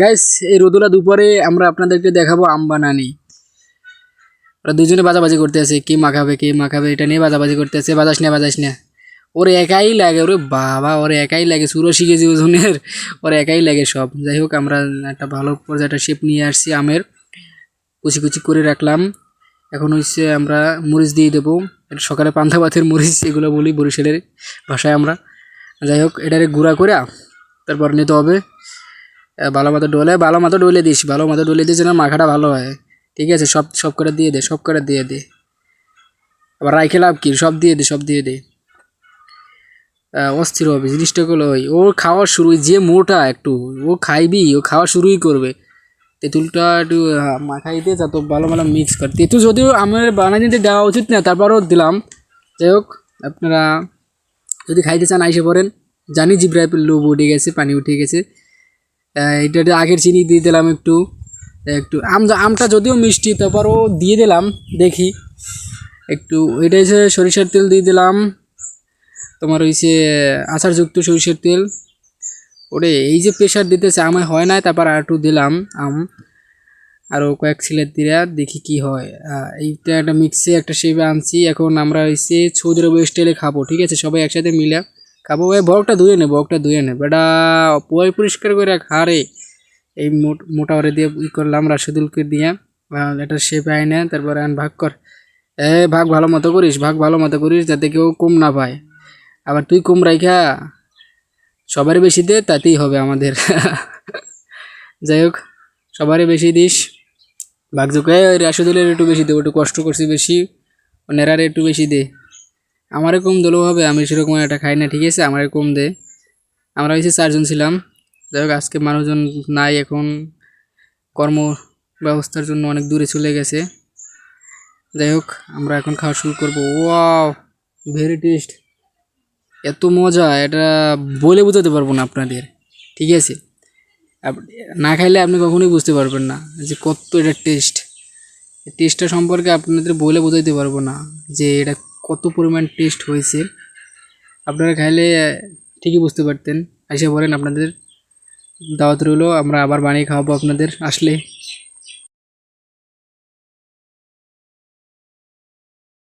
Guys এই রোদুলা দুপুরে আমরা আপনাদেরকে দেখাবো আম বানানি। ওরা দুজনে বাজাবাজি করতে আছে, কে মাখাবে কে মাখাবে এটা নিয়ে বাজাবাজি করতে আছে, বাজাস না বাজাস না ওর একাই লাগে, ওরে বাবা, ওর একাই লাগে সুরো শিখেছি ওজনের, ওর একাই লাগে সব। যাই হোক, আমরা একটা ভালো পর্যায়ে একটা শেপ নিয়ে আসছি আমের। কুচি কুচি করে রাখলাম। এখন হচ্ছে আমরা মরিচ দিয়ে দেবো। সকালে পান্থা ভাতের মরিচ, এগুলো বলি বরিশালের ভাষায় আমরা। যাই হোক, এটারে গুঁড়া করে তারপর নিতে হবে। ভালো মতো ডলে, ভালো মতো ডলে দিস, ভালো মতো ডলে দিস যেন মাখাটা ভালো হয়। ঠিক আছে, সব সব করে দিয়ে দে, সব করে দিয়ে দে। আবার রাইখে লাভ কি? সব দিয়ে দে, সব দিয়ে দে। অস্থির হবে জিনিসটা হলো ওই। ও খাওয়া শুরু যে মোটা একটু, ও খাইবি, ও খাওয়া শুরুই করবে। তেঁতুলটা একটু মাখাই দিয়ে যত ভালো ভালো মিক্স কর। তেঁতুল যদিও আমার বানাই দিতে দেওয়া উচিত না, তারপরও দিলাম। যাই হোক, আপনারা যদি খাইতে চান, আইসে পড়েন। জানি জিব্রায় লোভ উঠে গেছে, পানি উঠে গেছে। এটা আগের চিনি দিয়ে দিলাম একটু একটু আম আমটা যদিও মিষ্টি, তারপরও দিয়ে দিলাম, দেখি। একটু, এটা হচ্ছে সরিষার তেল দিয়ে দিলাম। তোমার হয়েছে আচারযুক্ত সরিষার তেল। ওরে, এই যে প্রেশার দিতেছে আমার হয় না তারপর আর একটু দিলাম আম। আরও কয়েক সিলেট দিয়া দেখি কি হয়। এইটা একটা মিক্সে একটা শেপে আনছি। এখন আমরা হচ্ছে সৌদি স্টাইলে খাব, ঠিক আছে? সবাই একসাথে মিলে। খাব ভাই বকটা ধুয়ে নে বকটা ধুয়ে নে। বেটা পয় পরিষ্কার করে খারে এই মোট- ওরে দিয়ে ই করলাম রাশেদুলকে দিয়ে। একটা শেপে আইনে তারপরে আন ভাগ কর। এ, ভাগ ভালো মতো করিস, ভাগ ভালো মতো করিস যাতে কেউ কম না পায়। আবার তুই কম রাইখা, সবারই বেশি দে, তাতেই হবে আমাদের। যাই হোক, সবারই বেশি দিস। ভাগযোগে রাশেদুলের একটু বেশি দে একটু কষ্ট করছি বেশি নেরারে একটু বেশি দে। আমারে কম দিলেও হবে, আমি সেরকম একটা খাই না, ঠিক আছে? আমারে কম দে। আমরা হয়েছে চারজন ছিলাম। যাই হোক, আজকে মানুষজন নাই এখন। কর্ম ব্যবস্থার জন্য অনেক দূরে চলে গেছে। যাই হোক, আমরা এখন খাওয়া শুরু করব। Wow, very taste. এত মজা, এটা বলে বোঝাতে পারব না আপনাদের, ঠিক আছে? না খাইলে আপনি কখনোই বুঝতে পারবেন না যে কত এটা টেস্ট। টেস্টটা সম্পর্কে আপনাদের বলে বোঝাইতে পারব না যে এটা কত পরিমাণ টেস্ট হয়েছে। আপনারা খাইলে ঠিকই বুঝতে পারতেন। এসে বলেন আপনাদের, দাওয়াত রইল, আমরা আবার বানিয়ে খাওয়াবো আপনাদের। আসলে